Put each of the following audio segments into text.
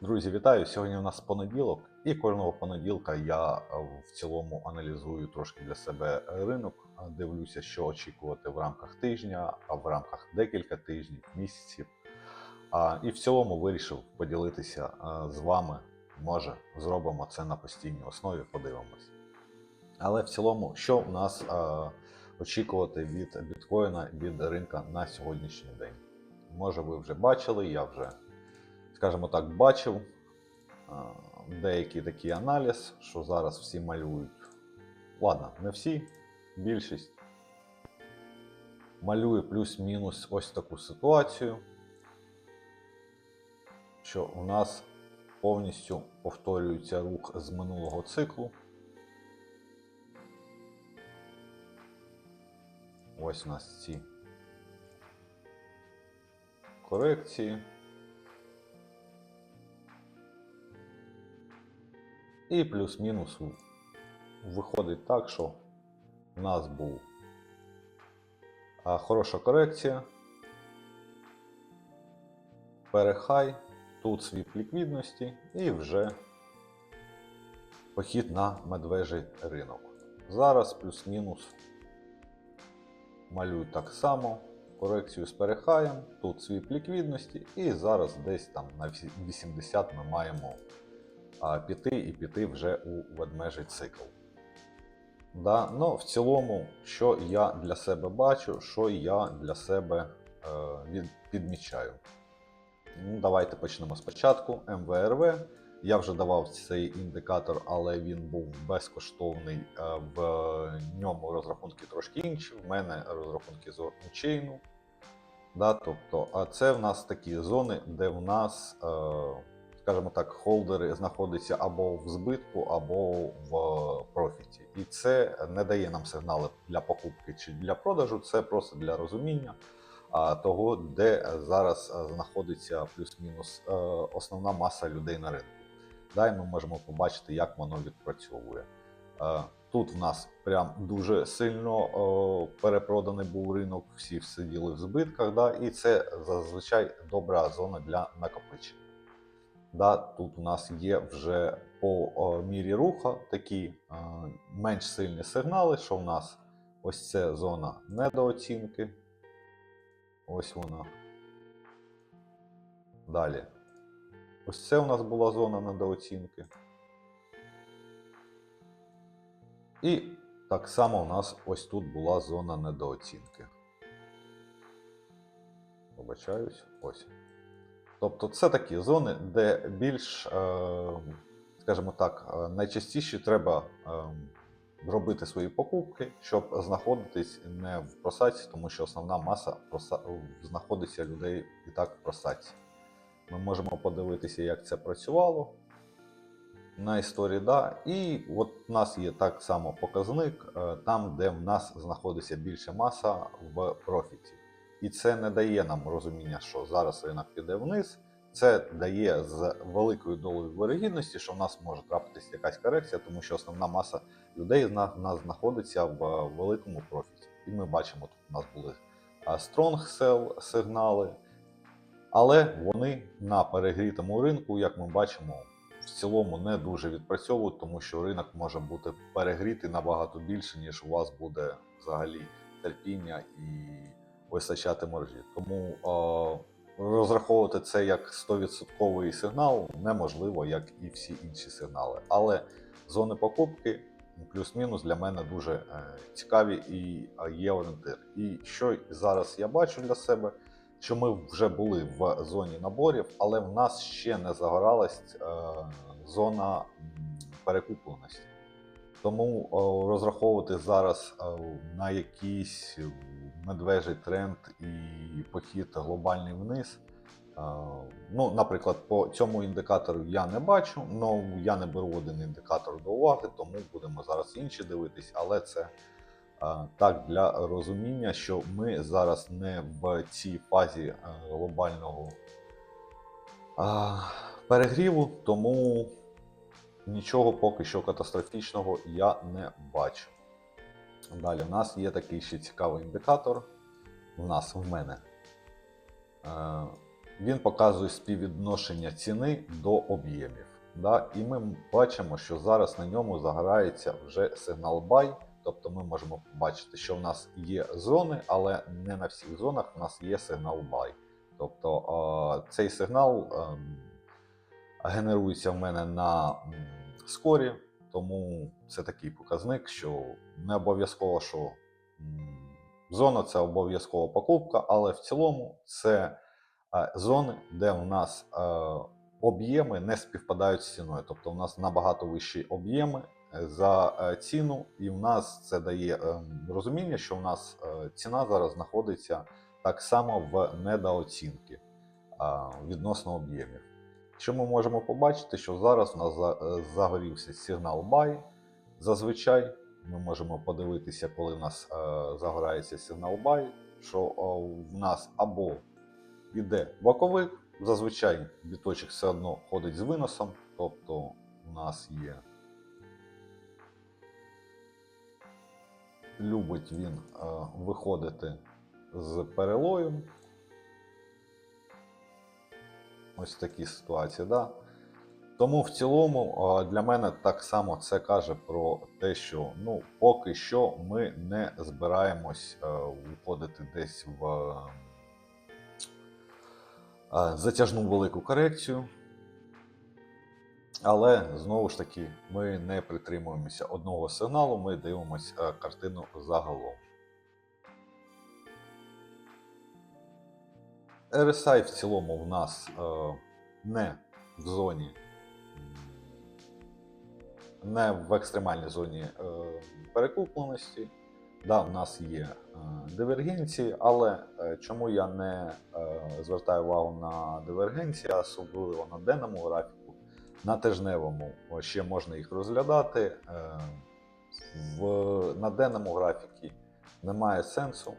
Друзі, вітаю! Сьогодні у нас понеділок, і кожного понеділка я е, в цілому аналізую трошки для себе ринок, е, дивлюся, що очікувати в рамках тижня, а в рамках декілька тижнів, місяців. І в цілому вирішив поділитися е, з вами. Може, зробимо це на постійній основі, подивимось. Але в цілому, що у нас очікувати від біткоїна, від ринка на сьогоднішній день? Може, ви вже бачили, я вже скажімо так, бачив деякий такий аналіз, що зараз всі малюють. Ладно, не всі, більшість малює плюс-мінус ось таку ситуацію, що у нас повністю повторюється рух з минулого циклу. Ось у нас ці корекції. І плюс-мінус виходить так, що у нас був хороша корекція. Перехай, тут свіп ліквідності і вже похід на медвежий ринок. Зараз плюс-мінус малюю так само. Корекцію з перехаєм, тут свіп ліквідності, і зараз десь там на 80 ми маємо а, піти і піти вже у ведмежий цикл. Да? Ну, в цілому, що я для себе бачу, що я для себе е, від, підмічаю. Ну, давайте почнемо спочатку. МВРВ. Я вже давав цей індикатор, але він був безкоштовний. е, В ньому розрахунки трошки інші. В мене розрахунки з ончейну. Да, тобто, а це в нас такі зони, де в нас. Е, скажімо так, холдери знаходяться або в збитку, або в профіті. І це не дає нам сигнали для покупки чи для продажу, це просто для розуміння того, де зараз знаходиться плюс-мінус е, основна маса людей на ринку. Далі ми можемо побачити, як воно відпрацьовує. Е, Тут в нас прям дуже сильно перепроданий був ринок, всі сиділи в збитках, да, і це зазвичай добра зона для накопичення. Да, тут у нас є вже по мірі руха такі е, менш сильні сигнали, що в нас ось це зона недооцінки. Ось вона. Далі. Ось це у нас була зона недооцінки. І так само у нас ось тут була зона недооцінки. Вибачаюсь, ось. Тобто це такі зони, де більш, е, скажімо так, е, найчастіше треба е, робити свої покупки, щоб знаходитись не в просадці, тому що основна маса знаходиться людей і так в просадці. Ми можемо подивитися, як це працювало на історії. Да? І от у нас є так само показник там, де в нас знаходиться більша маса в профіті. І це не дає нам розуміння, що зараз ринок піде вниз. Це дає з великою долею вирогідності, що в нас може трапитися якась корекція, тому що основна маса людей в нас, знаходиться в великому профіті. І ми бачимо, тут у нас були а, strong сигнали, але вони на перегрітому ринку, як ми бачимо, в цілому не дуже відпрацьовують, тому що ринок може бути перегрітий набагато більше, ніж у вас буде взагалі терпіння і вистачати маржі. Тому е, розраховувати це як 100% сигнал неможливо, як і всі інші сигнали. Але зони покупки плюс-мінус для мене дуже е, цікаві і е, є орієнтир. І що зараз я бачу для себе, що ми вже були в зоні наборів, але в нас ще не загоралась е, зона перекупленості. Тому о, розраховувати зараз о, на якийсь медвежий тренд і похід глобальний вниз. Ну, наприклад, по цьому індикатору я не бачу, але я не беру один індикатор до уваги, тому будемо зараз інші дивитись, але це так для розуміння, що ми зараз не в цій фазі е, глобального перегріву, тому нічого поки що катастрофічного я не бачу. Далі у нас є такий ще цікавий індикатор. У нас в мене. Е, він показує співвідношення ціни до об'ємів. І ми бачимо, що зараз на ньому загорається вже сигнал buy. Тобто ми можемо побачити, що в нас є зони, але не на всіх зонах в нас є сигнал buy. Тобто е, цей сигнал е, генерується в мене на скорі, тому це такий показник, що не обов'язково, що зона це обов'язкова покупка, але в цілому це е, зони, де в нас е, об'єми не співпадають з ціною. Тобто в нас набагато вищі об'єми е, за ціну, і в нас це дає розуміння, що в нас ціна зараз знаходиться так само в недооцінки відносно об'ємів. Що ми можемо побачити, що зараз у нас е, загорівся сигнал buy. Зазвичай ми можемо подивитися, коли в нас е, загорається сигнал buy, що в нас або йде боковик, зазвичай біточок все одно ходить з виносом, тобто у нас є. Любить він е, виходити з перелоєм. Ось такі ситуації, да. Тому в цілому для мене так само це каже про те, що ну, поки що ми не збираємось е, виходити десь в е, е, затяжну велику корекцію. Але знову ж таки, ми не притримуємося одного сигналу, ми дивимося картину загалом. RSI в цілому в нас е, не в зоні, не в екстремальній зоні е, перекупленості. Да, в нас є е, дивергенції, але чому я не звертаю увагу на дивергенції, особливо на денному графіку, на тижневому ще можна їх розглядати. В, на денному графіку немає сенсу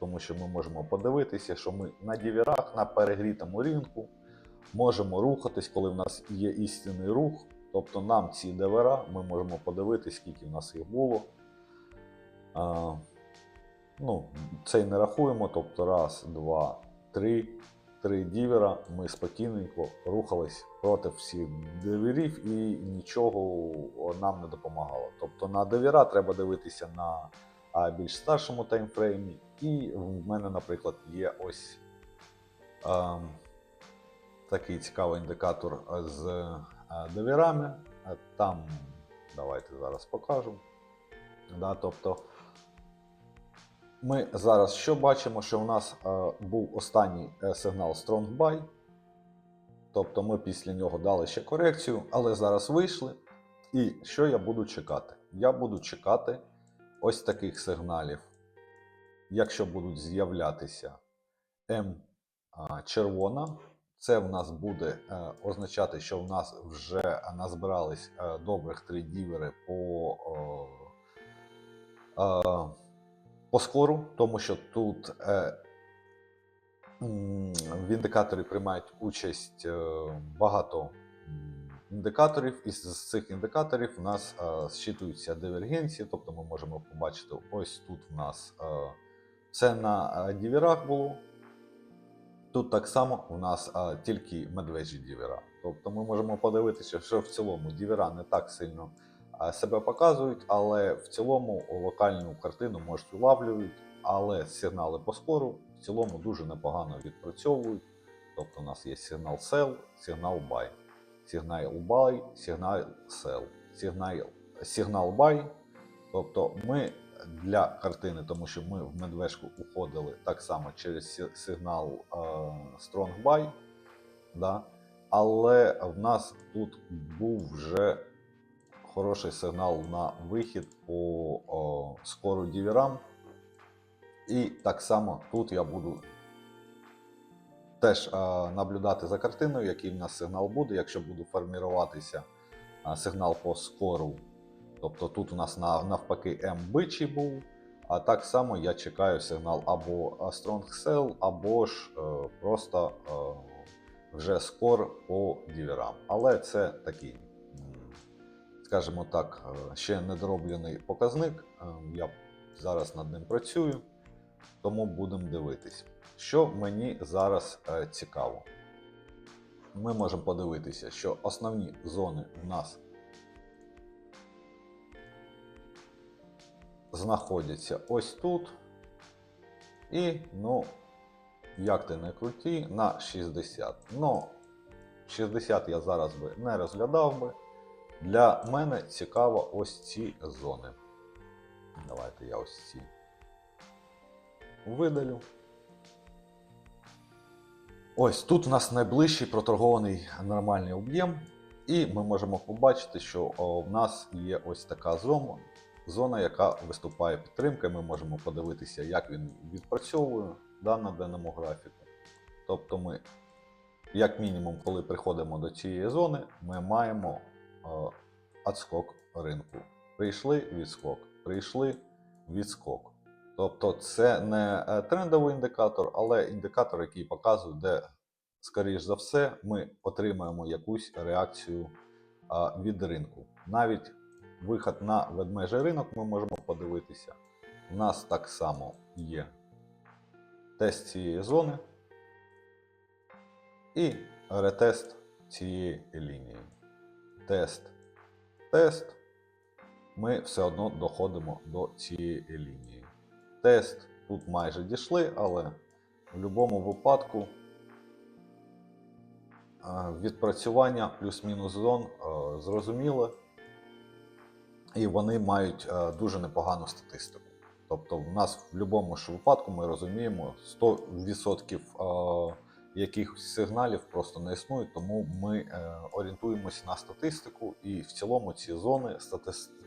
тому що ми можемо подивитися, що ми на діверах, на перегрітому ринку можемо рухатись, коли в нас є істинний рух. Тобто нам ці дивера, ми можемо подивитись, скільки в нас їх було. А, ну, це й не рахуємо. Тобто, раз, два, три, три дівера. Ми спокійненько рухались проти всіх диверів і нічого нам не допомагало. Тобто на дивера треба дивитися на а, більш старшому таймфреймі. І в мене, наприклад, є ось а, такий цікавий індикатор з довірами. Там, давайте зараз покажу. Да, тобто, ми зараз що бачимо, що в нас а, був останній е, сигнал Strong Buy. Тобто ми після нього дали ще корекцію, але зараз вийшли. І що я буду чекати? Я буду чекати ось таких сигналів якщо будуть з'являтися М червона, це в нас буде е, означати, що в нас вже назбирались е, добрих три дівери по, е, по скору, тому що тут в індикаторі приймають участь багато індикаторів, і з- цих індикаторів у нас е, зчитуються дивергенції, тобто ми можемо побачити, ось тут в нас. е, це на е, діверах було. Тут так само у нас а, тільки медвежі дівера. Тобто ми можемо подивитися, що в цілому дівера не так сильно а, себе показують, але в цілому локальну картину можуть улавлюють, але сигнали по скору в цілому дуже непогано відпрацьовують. Тобто у нас є сигнал sell, сигнал buy, сигнал buy, сигнал sell, сигнал, сигнал buy. Тобто ми для картини, тому що ми в медвежку уходили так само через сигнал е, Strong Buy, да? але в нас тут був вже хороший сигнал на вихід по о, скору діверам. І так само тут я буду теж наблюдати за картиною, який в нас сигнал буде, якщо буде форміруватися сигнал по скору Тобто тут у нас навпаки М бичий був, а так само я чекаю сигнал або Strong Sell, або ж е, просто е, вже скор по діверам. Але це такий, скажімо так, е, ще недороблений показник. Е, Я зараз над ним працюю, тому будемо дивитись. Що мені зараз е, цікаво? Ми можемо подивитися, що основні зони в нас знаходяться ось тут. І, ну, як ти не круті, на 60. Ну, 60 я зараз би не розглядав би. Для мене цікаво ось ці зони. Давайте я ось ці видалю. Ось тут у нас найближчий проторгований нормальний об'єм, і ми можемо побачити, що в нас є ось така зона, зона, яка виступає підтримкою. Ми можемо подивитися, як він відпрацьовує да, на даному графіку. Тобто ми, як мінімум, коли приходимо до цієї зони, ми маємо о, отскок ринку. Прийшли відскок, прийшли відскок. Тобто це не е, трендовий індикатор, але індикатор, який показує, де, скоріш за все, ми отримаємо якусь реакцію від ринку. Навіть виход на ведмежий ринок ми можемо подивитися. У нас так само є тест цієї зони і ретест цієї лінії. Тест, тест. Ми все одно доходимо до цієї лінії тест тут майже дійшли, але в будь-якому випадку е, відпрацювання плюс-мінус зон е, зрозуміле, і вони мають е, дуже непогану статистику. Тобто, в нас в будь-якому випадку ми розуміємо 100% якихось сигналів просто не існує, тому ми орієнтуємося на статистику, і в цілому ці зони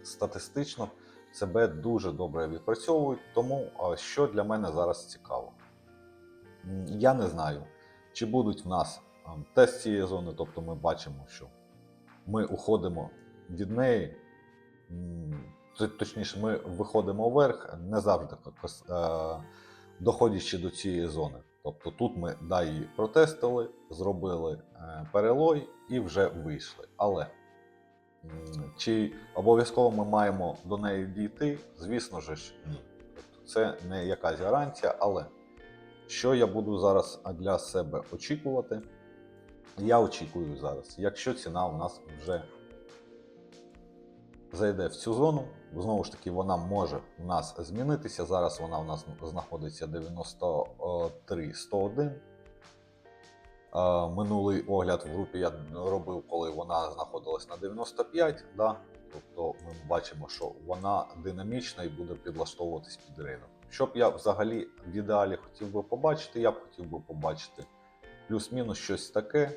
статистично себе дуже добре відпрацьовують. Тому що для мене зараз цікаво. Я не знаю, чи будуть в нас тест цієї зони, тобто ми бачимо, що ми уходимо від неї. Точніше, ми виходимо вверх, не завжди е, доходячи до цієї зони. Тобто тут ми да, її протестили, зробили е, перелой і вже вийшли. Але Чи обов'язково ми маємо до неї дійти? Звісно ж, ні. Це не якась гарантія, але що я буду зараз для себе очікувати? Я очікую зараз, якщо ціна у нас вже зайде в цю зону, знову ж таки, вона може у нас змінитися. Зараз вона у нас знаходиться 93-101. Минулий огляд в групі я робив, коли вона знаходилась на 95. Да? Тобто ми бачимо, що вона динамічна і буде підлаштовуватись під ринок. Що б я взагалі в ідеалі хотів би побачити, я б хотів би побачити плюс-мінус щось таке.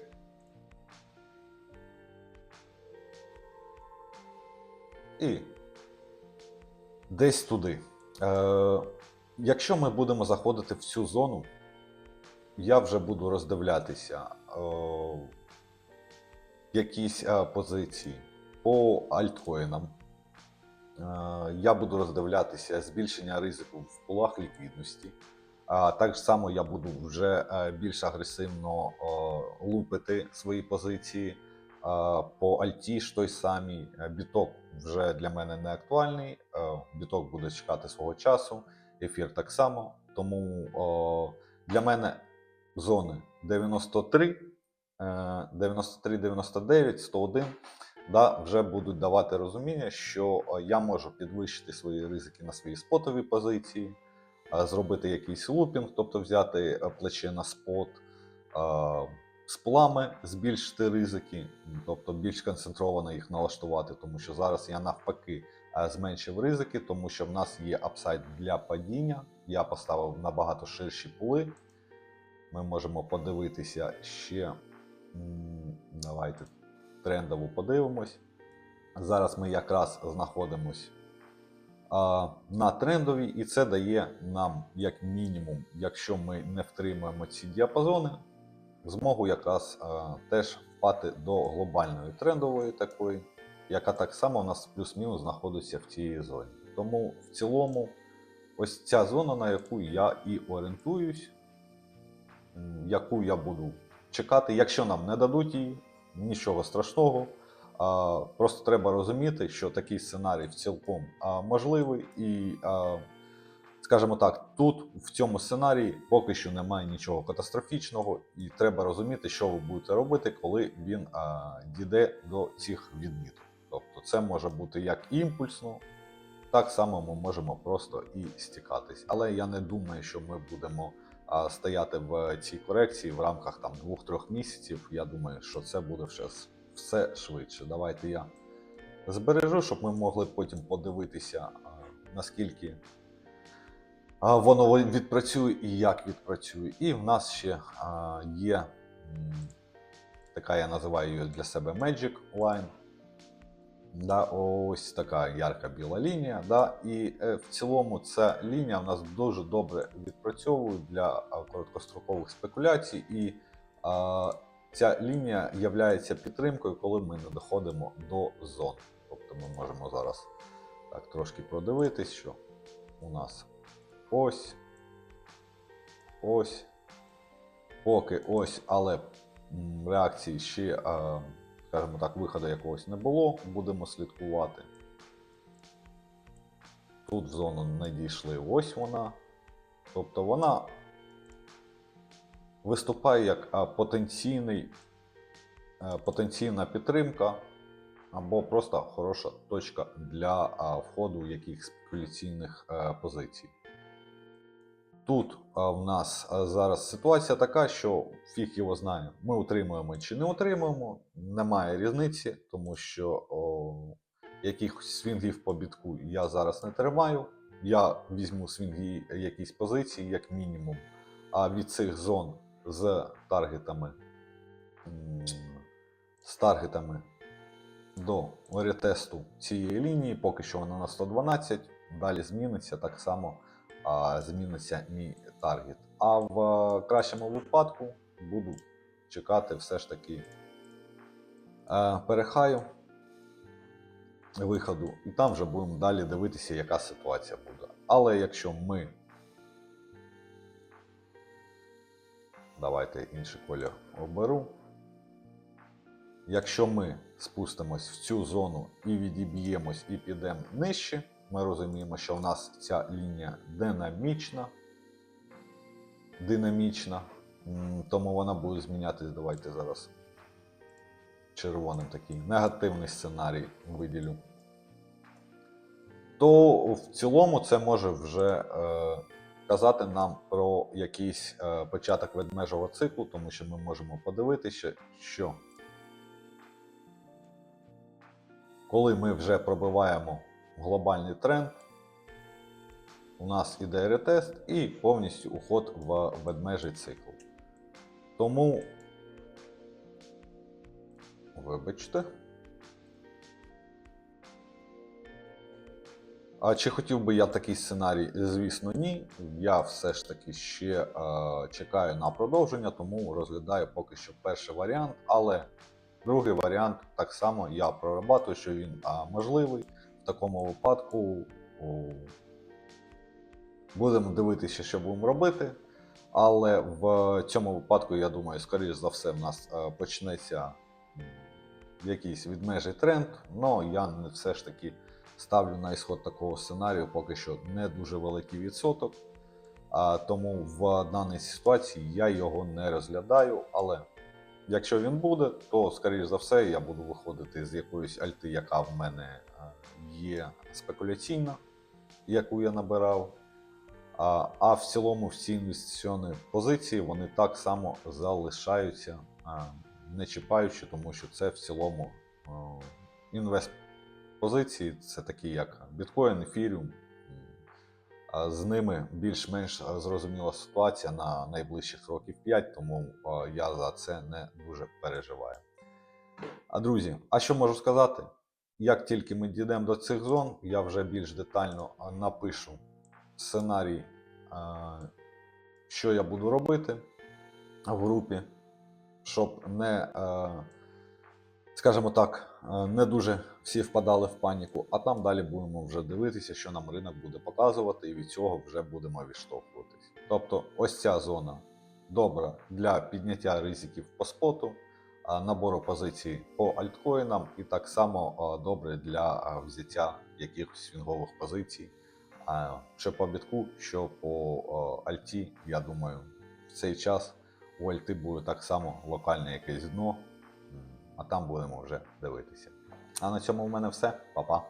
І десь туди. Е, якщо ми будемо заходити в цю зону, я вже буду роздивлятися о, якісь е, позиції по альткоїнам. Е, я буду роздивлятися збільшення ризику в пулах ліквідності. А так само я буду вже е, більш агресивно лупити свої позиції. Е, По Альті ж той самий Е, біток вже для мене не актуальний. Е, Біток буде чекати свого часу, ефір так само. Тому для мене зони 93, е, 93, 99, 101 да, вже будуть давати розуміння, що е, я можу підвищити свої ризики на свої спотові позиції, е, зробити якийсь лупінг, тобто взяти е, плече на спот, з плами збільшити ризики, тобто більш концентровано їх налаштувати, тому що зараз я навпаки зменшив ризики, тому що в нас є апсайд для падіння. Я поставив набагато ширші пули. Ми можемо подивитися ще. Давайте трендову подивимось. Зараз ми якраз знаходимось на трендовій, і це дає нам, як мінімум, якщо ми не втримуємо ці діапазони, змогу якраз теж впати до глобальної трендової такої, яка так само у нас плюс-мінус знаходиться в цій зоні. Тому в цілому, ось ця зона, на яку я і орієнтуюсь, яку я буду чекати. Якщо нам не дадуть її, нічого страшного. Просто треба розуміти, що такий сценарій цілком можливий, і скажімо так, тут в цьому сценарії поки що немає нічого катастрофічного, і треба розуміти, що ви будете робити, коли він дійде до цих відміток. Тобто, це може бути як імпульсно, так само ми можемо просто і стікатись. Але я не думаю, що ми будемо стояти в цій корекції в рамках там 2-3 місяців. Я думаю, що це буде все, все швидше. Давайте я збережу, щоб ми могли потім подивитися, наскільки воно відпрацює і як відпрацює. І в нас ще є така, я називаю її для себе Magic Line. Да, ось така ярка біла лінія. Да, і е, в цілому ця лінія в нас дуже добре відпрацьовує для короткострокових спекуляцій, і а, ця лінія є підтримкою, коли ми не доходимо до зон. Тобто ми можемо зараз так трошки продивитись, що у нас ось, ось, поки ось, але реакції ще. А, скажімо так, виходу якогось не було, будемо слідкувати. Тут в зону не дійшли, ось вона. Тобто вона виступає як потенційний, потенційна підтримка або просто хороша точка для входу якихось спекуляційних позицій. Тут в нас зараз ситуація така, що фіг його знає, ми утримуємо чи не утримуємо, немає різниці, тому що о, якихось свінгів по бітку я зараз не тримаю. Я візьму свінги якісь позиції, як мінімум. А від цих зон з таргетами, з таргетами до ретесту цієї лінії, поки що вона на 112, далі зміниться так само зміниться мій таргет. А в е, кращому випадку буду чекати все ж таки е, перехаю виходу, і там вже будемо далі дивитися, яка ситуація буде. Але якщо ми. Давайте інший колір оберу. Якщо ми спустимось в цю зону і відіб'ємось і підемо нижче, ми розуміємо, що в нас ця лінія динамічна, динамічна, тому вона буде змінятись. Давайте зараз червоним такий негативний сценарій виділю. То в цілому це може вже е, казати нам про якийсь е, початок ведмежого циклу, тому що ми можемо подивитися, що коли ми вже пробиваємо глобальний тренд. У нас іде ретест і повністю уход в ведмежий цикл. Тому, вибачте. А чи хотів би я такий сценарій? Звісно, ні. Я все ж таки ще е, чекаю на продовження, тому розглядаю поки що перший варіант. Але другий варіант так само я прорабатую, що він е, можливий в такому випадку будемо дивитися, що будемо робити. Але в цьому випадку, я думаю, скоріш за все, в нас е, почнеться якийсь відмежий тренд. але я все ж таки ставлю на ісход такого сценарію поки що не дуже великий відсоток. Тому в даній ситуації я його не розглядаю. Але якщо він буде, то скоріш за все я буду виходити з якоїсь альти, яка в мене є спекуляційна, яку я набирав. А, а в цілому всі інвестиційні позиції вони так само залишаються, а, не чіпаючи, тому що це в цілому інвест позиції, це такі як біткоін, ефіріум. З ними більш-менш зрозуміла ситуація на найближчих років 5, тому а, я за це не дуже переживаю. А друзі, а що можу сказати? Як тільки ми дійдемо до цих зон, я вже більш детально напишу сценарій, що я буду робити в групі, щоб не, скажімо так, не дуже всі впадали в паніку, а там далі будемо вже дивитися, що нам ринок буде показувати, і від цього вже будемо відштовхуватись. Тобто, ось ця зона добра для підняття ризиків по споту набору позицій по альткоїнам, і так само добре для взяття якихось свінгових позицій що по бітку, що по альті, я думаю, в цей час у альти буде так само локальне якесь дно, а там будемо вже дивитися. А на цьому в мене все. Па-па.